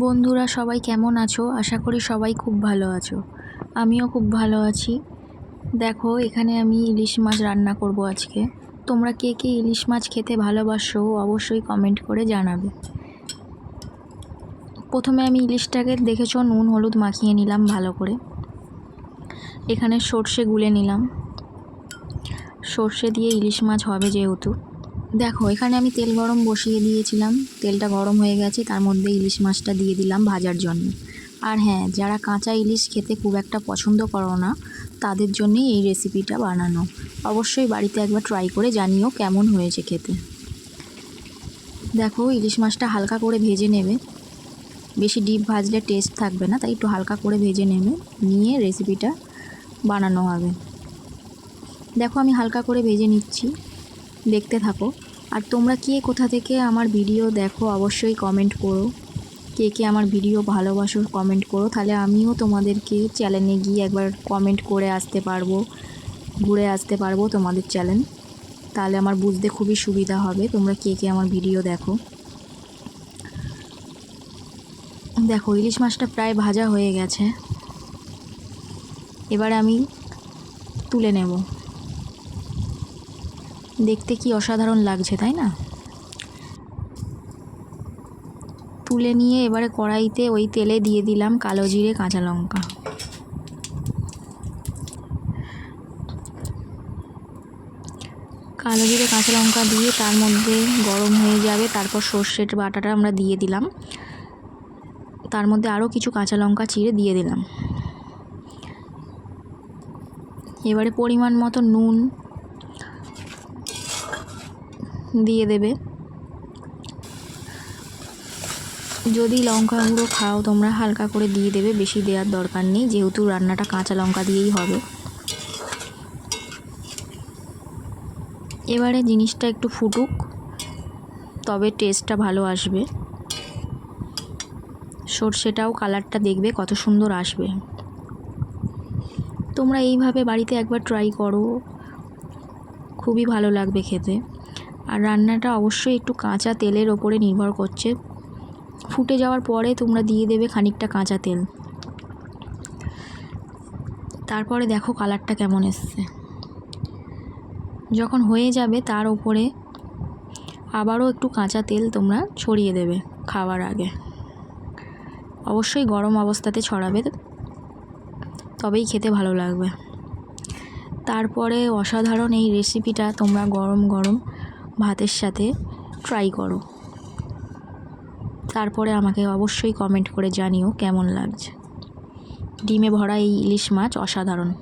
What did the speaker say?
বন্ধুরা, সবাই কেমন আছো? আশা করি সবাই খুব ভালো আছো। আমিও খুব ভালো আছি। দেখো, এখানে আমি ইলিশ মাছ রান্না করব আজকে। তোমরা কে কে ইলিশ মাছ খেতে ভালোবাসো অবশ্যই কমেন্ট করে জানাবে। প্রথমে আমি ইলিশটাকে দেখেছ, নুন, হলুদ মাখিয়ে নিলাম ভালো করে। এখানে সর্ষে গুলে নিলাম। সর্ষে দিয়ে ইলিশ মাছ হবে যেহেতু। দেখো, এখানে আমি তেল গরম বসিয়ে দিয়েছিলাম। তেলটা গরম হয়ে গেছে, তার মধ্যে ইলিশ মাছটা দিয়ে দিলাম ভাজার জন্য। আর হ্যাঁ যারা কাঁচা ইলিশ খেতে খুব একটা পছন্দ করো না, তাদের জন্যই এই রেসিপিটা বানানো। অবশ্যই বাড়িতে একবার ট্রাই করে জানিও কেমন হয়েছে খেতে। দেখো, ইলিশ মাছটা হালকা করে ভেজে নেবে। বেশি ডিপ ভাজলে টেস্ট থাকবে না, তাই একটু হালকা করে ভেজে নেবে। নিয়ে রেসিপিটা বানানো হবে। দেখো, আমি হালকা করে ভেজে নিচ্ছি। দেখতে থাকো। আর তোমরা কে কোথা থেকে আমার ভিডিও দেখো অবশ্যই কমেন্ট করো। কে কে আমার ভিডিও ভালোবাসো কমেন্ট করো। তাহলে আমিও তোমাদেরকে চ্যানেলে গিয়ে একবার কমেন্ট করে আসতে পারব, ঘুরে আসতে পারব তোমাদের চ্যানেল তাহলে আমার বুঝতে খুবই সুবিধা হবে, তোমরা কে কে আমার ভিডিও দেখো। দেখো, ইলিশ মাছটা প্রায় ভাজা হয়ে গেছে। এবারে আমি তুলে নেব। দেখতে কি অসাধারণ লাগছে, তাই না? তুলে নিয়ে এবারে কড়াইতে ওই তেলে দিয়ে দিলাম কালো জিরে, কাঁচা লঙ্কা। কালো জিরে, কাঁচা লঙ্কা দিয়ে তার মধ্যে গরম হয়ে যাবে, তারপর সর্ষের বাটাটা আমরা দিয়ে দিলাম। তার মধ্যে আরও কিছু কাঁচা লঙ্কা চিড়ে দিয়ে দিলাম। এবারে পরিমাণ মতো নুন দিয়ে দেবে। যদি লঙ্কা গুঁড়ো খাও, তোমরা হালকা করে দিয়ে দেবে, বেশি দেওয়ার দরকার নেই, যেহেতু রান্নাটা কাঁচা লঙ্কা দিয়েই হবে। এবারে জিনিসটা একটু ফুটুক, তবে টেস্টটা ভালো আসবে। সর্ষেটাও কালারটা দেখবে, কত সুন্দর আসবে। তোমরা এইভাবে বাড়িতে একবার ট্রাই করো, খুবই ভালো লাগবে খেতে। আর রান্নাটা অবশ্যই একটু কাঁচা তেলের ওপরে নির্ভর করছে। ফুটে যাওয়ার পরে তোমরা দিয়ে দেবে খানিকটা কাঁচা তেল। তারপরে দেখো কালারটা কেমন এসছে। যখন হয়ে যাবে তার ওপরে আবারও একটু কাঁচা তেল তোমরা ছড়িয়ে দেবে খাওয়ার আগে। অবশ্যই গরম অবস্থাতে ছড়াবে, তবেই খেতে ভালো লাগবে। তারপরে অসাধারণ এই রেসিপিটা তোমরা গরম গরম ভাতের সাথে ট্রাই করো। তারপরে আমাকে অবশ্যই কমেন্ট করে জানিও কেমন লাগছে। ডিমে ভরা এই ইলিশ মাছ অসাধারণ।